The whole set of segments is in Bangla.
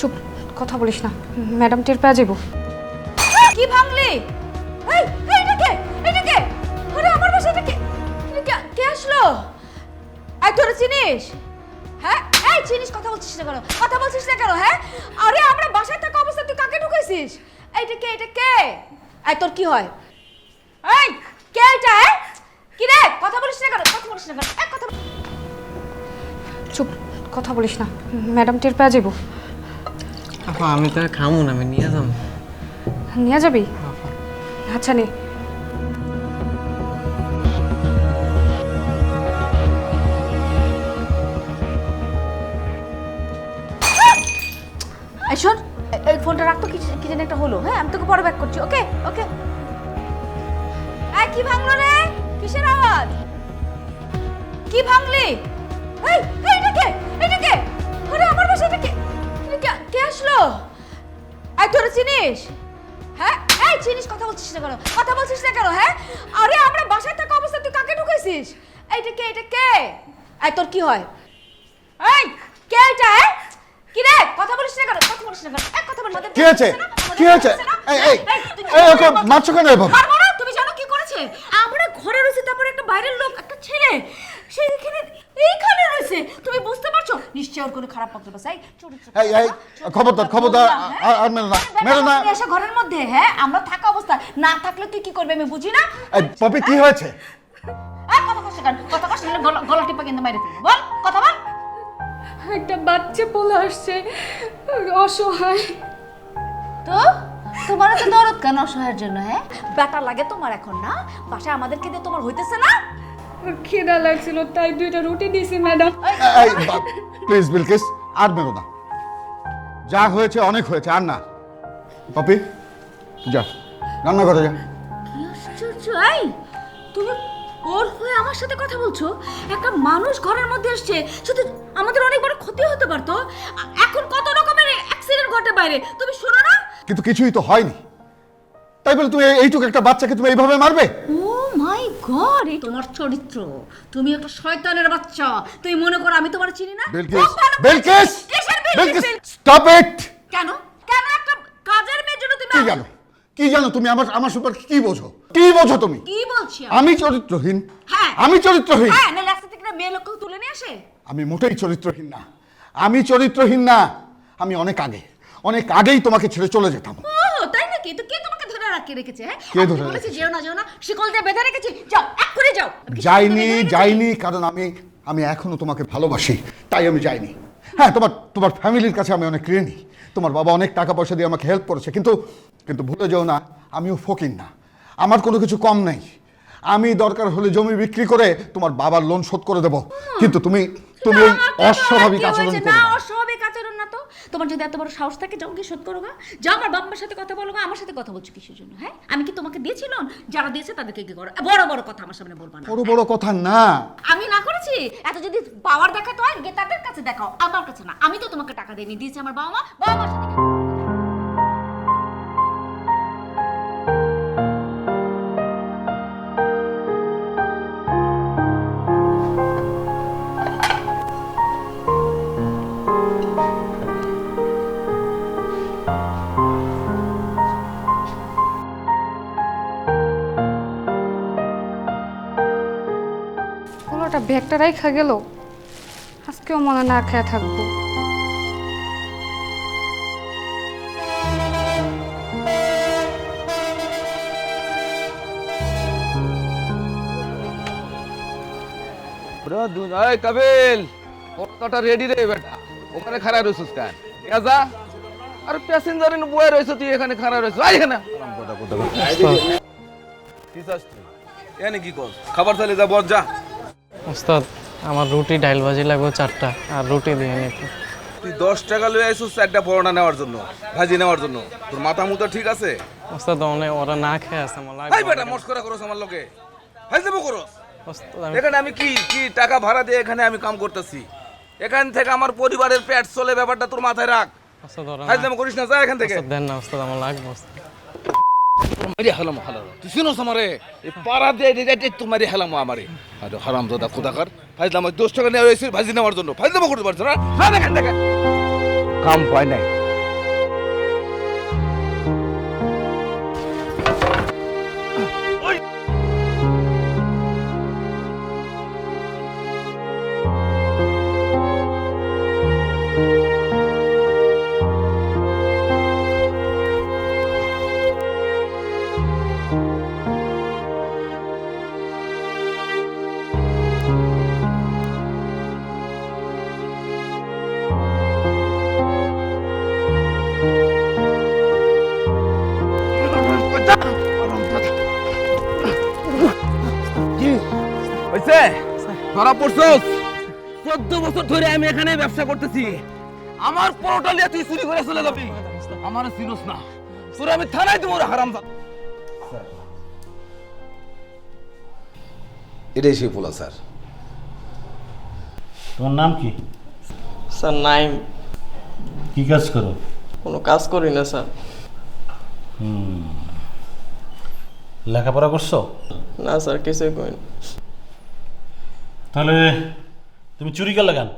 চুপ কথা বলিস না। ম্যাডাম টের পেয়ে যাব। কি ভাঙলি? এই এই, এটা কে? এটা কে? আরে আমার বাসা এটা কে? আসলো? এই তোরা চিনিস? হ্যাঁ? এই চিনিস কথা বলছিস না কেন? কথা বলছিস না কেন হ্যাঁ? আরে আমরা বাসায় থাকা অবস্থায় তুই কাকে ঢুকাইছিস? এইটা কে এটা কে? এই তোর কি হয়? এই কে এটা হ্যাঁ? কি রে? কথা বলিস না কেন? কথা বলিস না কেন? এক কথা চুপ কথা বলিস না। ম্যাডাম টের পেয়ে যাব। আপা আমি তো খামু না আমি নিয়ে যাব নিয়ে যাবি? আচ্ছা নে। শোন এই ফোনটা রাখতো কি কি জানি একটা হলো হ্যাঁ? আমি তোকে পরে ব্যাক করছি ওকে ওকে কি ভাঙলো রে? কিসের আওয়াজ? কি ভাঙলি? এই এটা কে? এটা কে? আমার বাসা এটা কে? আসলো? এই তোরা চিনিস? হ্যাঁ? এই চিনিস কথা বলছিস না কেন? কথা বলছিস না কেন হ্যাঁ? আরে আমরা বাসায় থাকা অবস্থায় তুই কাকে ঢুকাইছিস? এইটা কে এটা কে? এই তোর কি হয়? এই কে এটা হ্যাঁ? কি রে? কথা বলিস না কেন? কথা বলিস না কেন? এক কথা বল কি হয়েছে? কি হয়েছে? এই এই এই ওকে মারছো কেন এভাবে? মারবো না? তুমি জানো কি করেছে? আমরা ঘরে রয়েছে তারপরে একটা বাইরের লোক একটা ছেলে সে এখানে এইখানে রয়েছে তুমি বুঝতে পারছ নিশ্চয় ওর কোনো খারাপ পত্র বাস এই এই এই খবরদার খবরদার আর আর না মেরো না এসে ঘরের মধ্যে হ্যাঁ আমরা থাকা অবস্থা না থাকলে তুই কি করবি আমি বুঝি না পপি কি হয়েছে এই কথা কষ্ট কেন কথা কষ্ট হলে গলা টিপা কিন্তু মেরে ফেলব বল কথা বল একটা বাচ্চা পোলা আসছে অসহায় তো তোমার তো দরদ কেন অসহায়ের জন্য হ্যাঁ ব্যাটা লাগে তোমার এখন না বাসায় আমাদেরকে দিয়ে তোমার হইতেছে না খিদা লাগছিল তাই দুইটা রুটি দিছি ম্যাডাম। এই প্লিজ বিলকিস আর মেরো না। যা হয়েছে অনেক হয়েছে আর না। পপি যা রান্না করে যা। কি আশ্চর্য এই তুমি ওর হয়ে আমার সাথে কথা বলছো? একটা মানুষ ঘরের মধ্যে এসছে শুধু আমাদের অনেক বড় ক্ষতি হতে পারতো। এখন কত রকমের অ্যাক্সিডেন্ট ঘটে বাইরে তুমি শোনো না? কিন্তু কিছুই তো হয়নি। তাই বলে তুমি এইটুকু একটা বাচ্চাকে তুমি এইভাবে মারবে? গড এই তোমার চরিত্র। তুমি একটা শয়তানের বাচ্চা। তুমি মনে করো আমি তোমার চিনি না? বিলকিস বিলকিস বিলকিস? স্টপ ইট কেন? কেন একটা কাজের মেয়ের জন্য তুমি কি জানো? কি জানো তুমি আমার আমার সম্পর্কে কি বোঝো? কি বোঝো তুমি? কি বলছি আমি? চরিত্রহীন। হ্যাঁ। আমি চরিত্রহীন। হ্যাঁ না রাস্তা থেকে মেয়ে লোককে তুলে নিয়ে আসে। আমি মোটেই চরিত্রহীন না। আমি চরিত্রহীন না। আমি অনেক আগে অনেক আগেই তোমাকে ছেড়ে চলে যেতাম। রেখেছে হ্যাঁ? কে ধরে বলেছি? যেও না যেও না শিকল দিয়ে বেঁধে রেখেছি যাও এক করে যাও। যাইনি যাইনি কারণ আমি আমি এখনও তোমাকে ভালোবাসি তাই আমি যাইনি। হ্যাঁ তোমার তোমার ফ্যামিলির কাছে আমি অনেক ঋণী। তোমার বাবা অনেক টাকা পয়সা দিয়ে আমাকে হেল্প করেছে কিন্তু কিন্তু ভুলে যেও না আমিও ফকির না। আমার কোনো কিছু কম নেই। আমি দরকার হলে জমি বিক্রি করে তোমার বাবার লোন শোধ করে দেবো। কিন্তু তুমি তুমি অস্বাভাবিক আচরণ? করো না না। অস্বাভাবিক আচরণ না তো তোমার যদি এত বড় সাহস থাকে যাও গিয়ে শোধ করো গা। যাও আমার বাবা মার সাথে কথা বলো গা আমার সাথে কথা বলছো কিসের জন্য হ্যাঁ? আমি কি তোমাকে দিয়েছিল লোন যারা দিয়েছে তাদেরকে কি করো? বড় বড় কথা আমার সামনে বলবা না। বড় বড় কথা না। আমি না করেছি? এত যদি পাওয়ার দেখাতে হয় তাদের কাছে দেখাও আমার কাছে না। আমি তো তোমাকে টাকা দেইনি দিয়েছি আমার বাবা মা বাবা মার সাথে ব্যাগটা রাইখা গেল। আজকেও মনে না খেয়ে থাকব। দু- এই কপিল কতটা রেডি রে বেটা। ওখানে খাড়া রয়েছিস কেন? যা আর প্যাসেঞ্জার বয়ে রয়েছে তুই এখানে খাড়া রয়েছিস। আই এখানে। আরাম কথা কথা কি চাস তুই? এনে কি কর? খাবার চালিয়ে যা বস যা। ওস্তাদ আমার রুটি ডাইল ভাজি লাগবে চারটা আর রুটি দিয়ে নিতে। তুই দশ টাকা লয়ে আইসিস চারটা পরোটা নেওয়ার জন্য ভাজি নেওয়ার জন্য। তোর মাথা মুতো ঠিক আছে? ওস্তাদ অনেক ওরা না খেয়ে আছে আমার এই বেটা মস্করা করস আমার লোকে। ভাই দেবো করস। ওস্তাদ আমি এখানে আমি কি কি টাকা ভাড়া দিয়ে এখানে আমি কাম করতেছি? এখান থেকে আমার পরিবারের পেট চলে ব্যাপারটা তোর মাথায় রাখ। ভাই না- করিস না যা এখান থেকে। ওস্তাদ দেন না ওস্তাদ আমার লাগবে ওস্তাদ। মারি হালাম হালাম তুই শুনোস আমারে? পাড়া দিয়ে একটু মারি হালাম আমারে। আরে হারাম দাদা খোদাকার। ফাইজ আমার দশ টাকা নেওয়া হয়েছে ভাজি নেওয়ার জন্য। ফাইজ করতে পারছ না? কাম পায় নাই। ধরা পড়ছস? চোদ্দ বছর ধরে আমি এখানে ব্যবসা করতেছি। আমার পরোটা নিয়ে তুই চুরি করে চলে যাবি। আমার চিনোস না। তোর আমি থানায় দেবো হারাম এটাই সেই পোলা স্যার। তোমার নাম কি? স্যার নাইম। কি কাজ করো? কোনো কাজ করি না স্যার। লেখাপড়া করছ? না স্যার কিছুই করি না। তাহলে তুমি চুরি করলে কেন?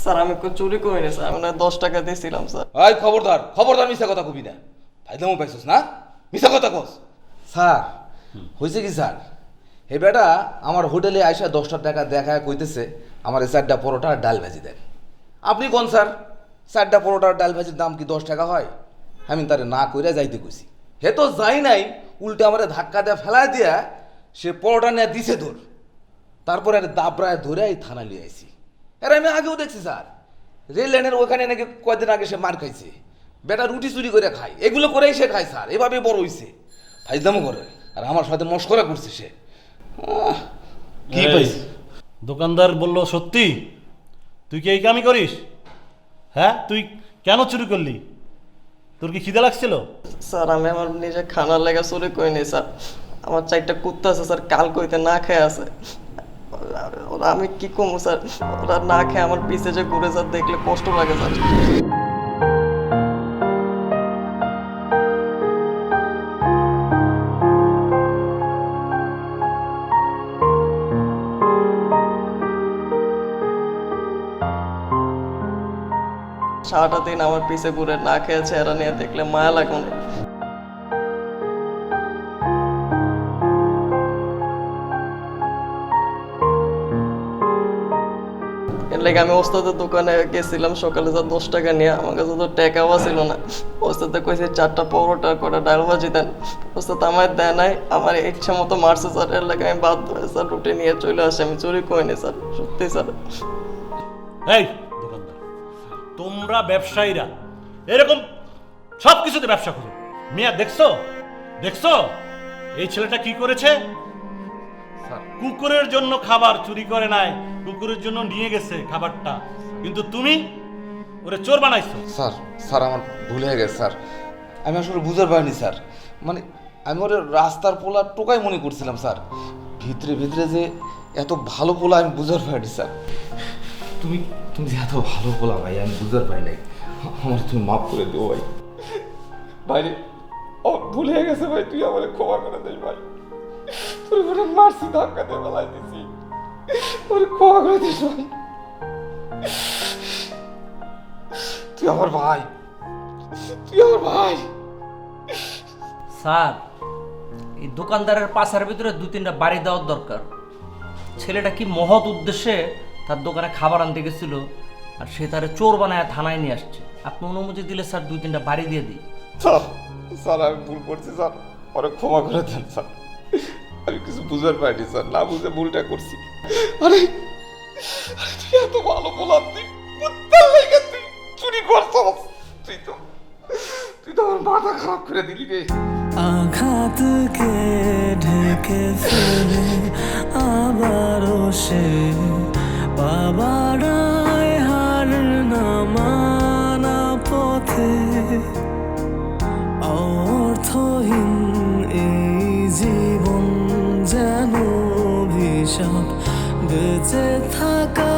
স্যার আমি কোনো চুরি করি না স্যার। আমি দশ টাকা দিয়েছিলাম স্যার। এই খবরদার খবরদার মিশা কথা কবি না। ফাইদামও পাইছস না? মিশা কথা কস। স্যার হয়েছে কি স্যার? হে বেটা আমার হোটেলে আইসা দশটা টাকা দেখা কইতেছে আমার এই চারটা পরোটা আর ডাল ভাজি দেন আপনি কোন স্যার? চারটা পরোটা আর ডাল ভাজির দাম কি দশ টাকা হয়? আমি তারে না কইরা যাইতে কইছি। হে তো যাই নাই উল্টে আমার ধাক্কা দেয়া ফেলায় দিয়া সে পরোটা নিয়ে দিছে দূর তারপরে আর দাবরায় ধরে এই থানা লিয়ে আইছি। এর আমি আগেও দেখছি স্যার রেল লাইনের ওখানে নাকি কয়দিন আগে সে মার খাইছে। বেটা রুটি চুরি করে খায় এগুলো করেই সে খায় স্যার এভাবে বড় হইছে। ফাইজদামও করে আর আমার সাথে মস্করা করছে সে। আহ, কি পাইছি? দোকানদার বলল সত্যি? তুই কি এই কামই করিস? হ্যাঁ তুই কেন চুরি করলি? তোর কি খিদে লাগছিল? স্যার আমি আমার নিজে খানার লেগে চুরি করি নি স্যার। আমার চারটা কুত্তা আছে স্যার কাল কইতে না খেয়ে আছে। ওরা আমি কি কমু স্যার? ওরা না খেয়ে আমার পিছে যে ঘুরে স্যার, দেখলে কষ্ট লাগে স্যার। সারাটা দিন আমার পিছে ঘুরে না খেয়েছে এরা নিয়ে দেখলে মায়া লাগে আমি ওস্তাদের দোকানে গেছিলাম, সকালে যা দশ টাকা নিয়ে, আমার কাছে তো ছিল না। কইছে, চারটা পরোটা করে ডাল ভাজি দেন। ওস্তাদ আমার দেয় নাই, আমার ইচ্ছা মতো মারছে, স্যার, এর লেগে আমি স্যার, রুটি নিয়ে চলে আসি, আমি চুরি করিনি স্যার, সত্যি, স্যার। এই, দোকানদার, তোমরা ব্যবসায়ীরা, এরকম সব কিছুতে ব্যবসা করো। মিয়া, দেখছ? দেখছ? এই ছেলেটা কি করেছে? কুকুরের জন্য খাবার চুরি করে নাই কুকুরের জন্য নিয়ে গেছে খাবারটা। কিন্তু তুমি ওরে চোর বানাইছো। স্যার স্যার আমার ভুল হয়ে গেছে স্যার। আমি আসলে বুঝতে পারিনি স্যার। মানে আমি ওর রাস্তার পোলা টোকাই মনে করছিলাম স্যার। ভিতরে ভিতরে যে এত ভালো পোলা আমি বুঝতে পারিনি স্যার। তুমি তুমি যে এত ভালো পোলা ভাই আমি বুঝতে পারি নাই। আমার তুমি মাফ করে দিও ভাই। ভাই ও ভুল হয়ে গেছে ভাই তুই আমার ক্ষমা করে দিস ভাই। তুই ওটা মারছি ধাক্কা দিয়ে বেলায় দিছি তোর ক্ষমা করে দিস ভাই তুই আমার ভাই। তুই আমার ভাই। স্যার এই দোকানদারের পাশার ভিতরে দু তিনটা বাড়ি দেওয়ার দরকার। ছেলেটা কি মহৎ উদ্দেশ্যে তার দোকানে খাবার আনতে গেছিল আর সে তারে চোর বানায় থানায় নিয়ে আসছে। আপনি অনুমতি দিলে স্যার দুই তিনটা বাড়ি দিয়ে দিই। স্যার স্যার আমি ভুল করছি স্যার। অনেক ক্ষমা করে দেন স্যার। আমি কিছু বুঝতে পারিনি স্যার। না বুঝে ভুলটা করছি। আরে তুই এত ভালো বলার তুই কুত্তার লেগে তুই চুরি তুই তো তুই তো আমার মাথা খারাপ করে দিলি রে। আঘাতকে ঢেকে ফেলে, আবারও সে বাবারায় অভিশাপ বেঁচে থাকা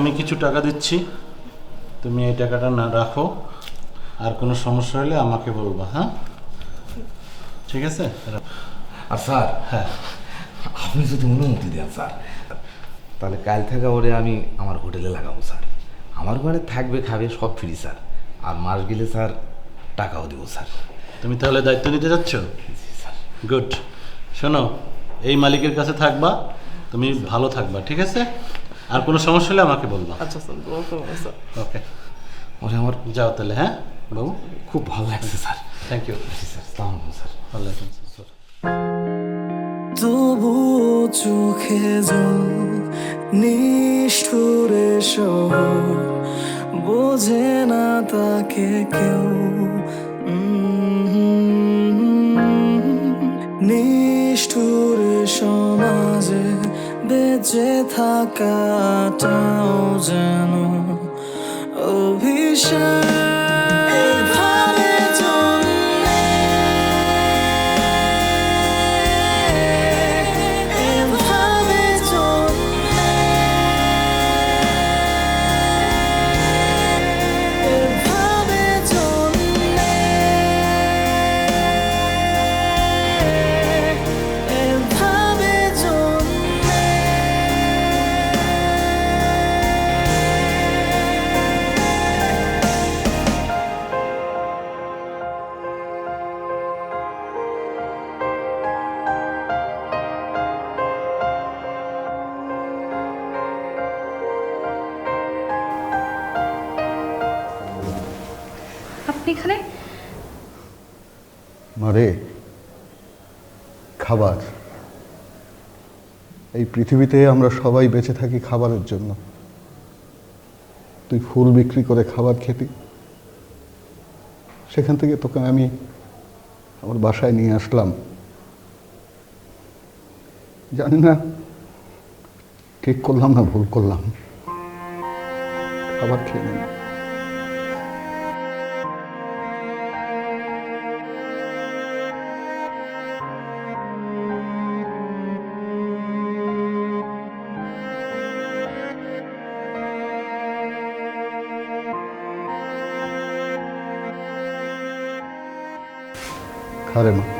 আমি কিছু টাকা দিচ্ছি। তুমি এই টাকাটা না রাখো। আর কোনো সমস্যা হলে আমাকে বলবা হ্যাঁ? ঠিক আছে। আর স্যার হ্যাঁ। আপনি যদি অনুমতি দেন স্যার তাহলে কাল থেকে ওরে আমি আমার হোটেলে লাগাবো স্যার। আমার ঘরে থাকবে খাবে সব ফ্রি স্যার। আর মাস গেলে স্যার টাকাও দেবো স্যার। তুমি তাহলে দায়িত্ব নিতে যাচ্ছ? গুড শোনো এই মালিকের কাছে থাকবা তুমি ভালো থাকবা ঠিক আছে? আর কোনো সমস্যা হলে আমাকে বলবা। আচ্ছা স্যার ওকে। ওরে আমার যাও তাহলে হ্যাঁ? বাবু? খুব ভালো লাগছে স্যার। থ্যাংক ইউ স্যার সালাম স্যার। ভালো লাগছে স্যার। তবু চোখে জল নিষ্ঠুরে সহ বোঝে না তাকে কেউ। নিষ্ঠুরে সমাজে বেঁচে থাকাটাও যেন অভিশাপ। এখানে? মারে, খাবার। এই পৃথিবীতে আমরা সবাই বেঁচে থাকি খাবারের জন্য। তুই ফুল বিক্রি করে খাবার খেতি। সেখান থেকে তোকে আমি আমার বাসায় নিয়ে আসলাম। জানি না, ঠিক করলাম না ভুল করলাম। খাবার খেয়ে নিলাম ہر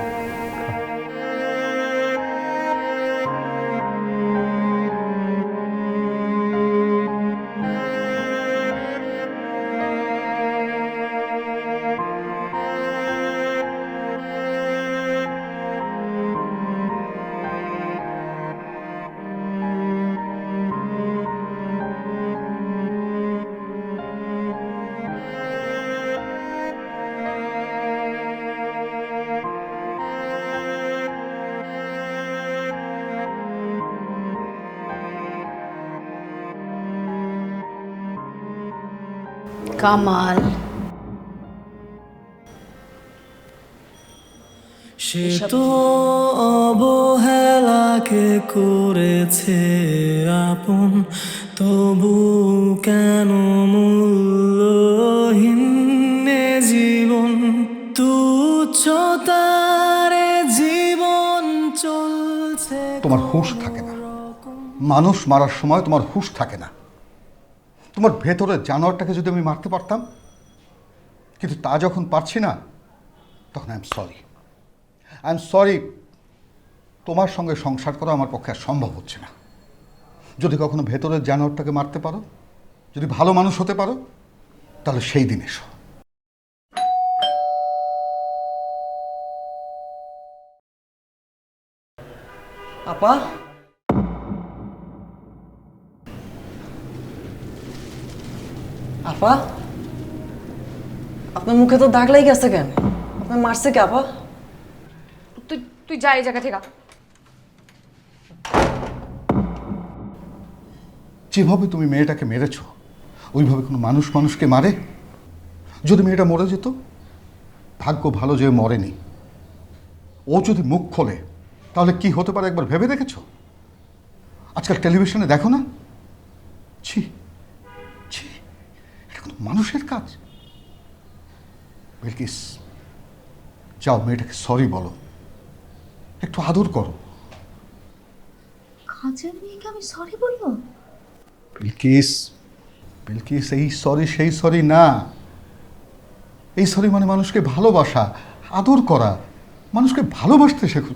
কামাল। সে তো অবহেলাকে করেছে আপন তবু কেন মূল্যহীন জীবন? তুচ্ছতারে জীবন চলছে তোমার হুঁশ থাকে না। মানুষ মারার সময় তোমার হুঁশ থাকে না। তোমার ভেতরে জানোয়ারটাকে যদি আমি মারতে পারতাম, কিন্তু তা যখন পারছি না, তখন I am sorry I am sorry তোমার সঙ্গে সংসার করা আমার পক্ষে আর সম্ভব হচ্ছে না। যদি কখনো ভেতরের জানোয়ারটাকে মারতে পারো, যদি ভালো মানুষ হতে পারো, তাহলে সেই দিন এসো। আপা আপা? আপনার মুখে তো দাগ লেগে গেছে কেন? আপনার মারছে কে আপা? তুই তুই যা এই জায়গা থেকে যেভাবে তুমি মেয়েটাকে মেরেছ ওইভাবে কোনো মানুষ মানুষকে মারে? যদি মেয়েটা মরে যেত ভাগ্য ভালো যে মরেনি। ও যদি মুখ খোলে তাহলে কি হতে পারে একবার ভেবে দেখেছ? আজকাল টেলিভিশনে দেখো না? ছি। মানুষের কাজ। বিলকিস যাও মেয়েটাকে সরি বলো। একটু আদর করো। কাজের মেয়েকে আমি সরি বলব? বিলকিস বিলকিস এই সরি সেই সরি না। এই সরি মানে মানুষকে ভালোবাসা আদর করা। মানুষকে ভালোবাসতে শেখো।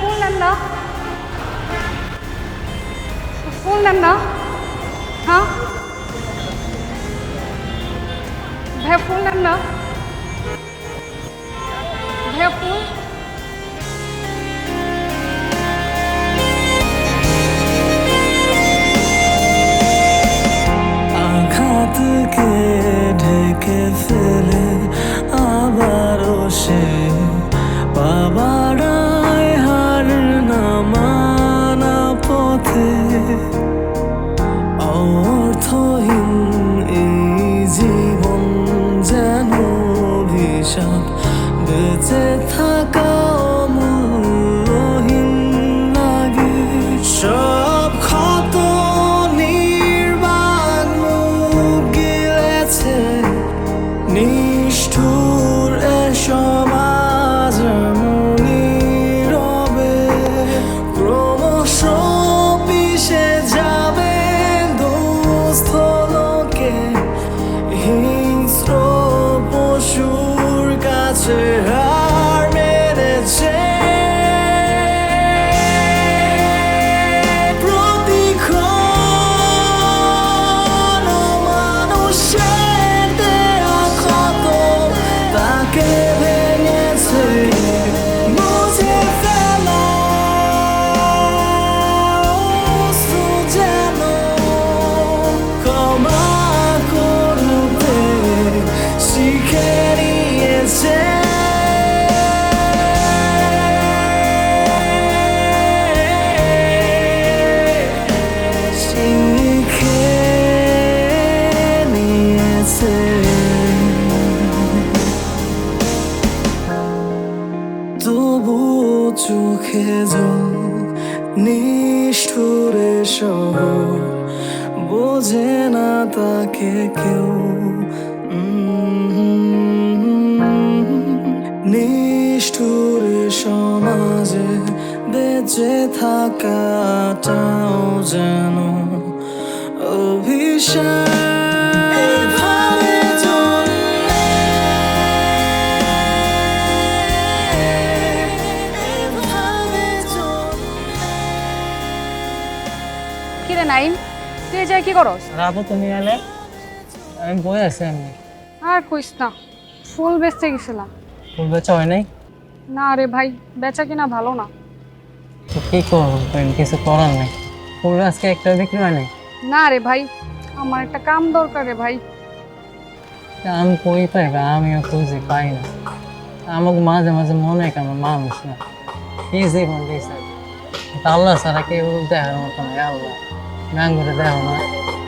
सुकून अल्लाह सुकून अल्लाह हाँ भयपूर्ण अल्लाह भयपूर्ण के ढके फिर आबारों से 的在他高。বোঝে না তাকে কেউ। নিষ্ঠুর সমাজে বেঁচে থাকাটাও যেন অভিশাপ। যায় কি করস? রাবো তুমি এলে? আমি বই আছি আমি। আর কইস না ফুল বেচতে গেছিলাম। ফুল বেচা হয় নাই? না রে ভাই বেচা কিনা ভালো না। তো কি করব বোন, কিছু করার নেই। ফুল আজকে একটা বিক্রি হয় নাই? না রে ভাই আমার একটা কাম দরকার রে ভাই। আমি কই পাইবা? আমিও খুঁজি পাই না। আমাকে মাঝে মাঝে মনে হয় আমার মানুষ না। কি জীবন দিয়েছে আল্লাহ ছাড়া কেউ দেখার মতো 难过的在我们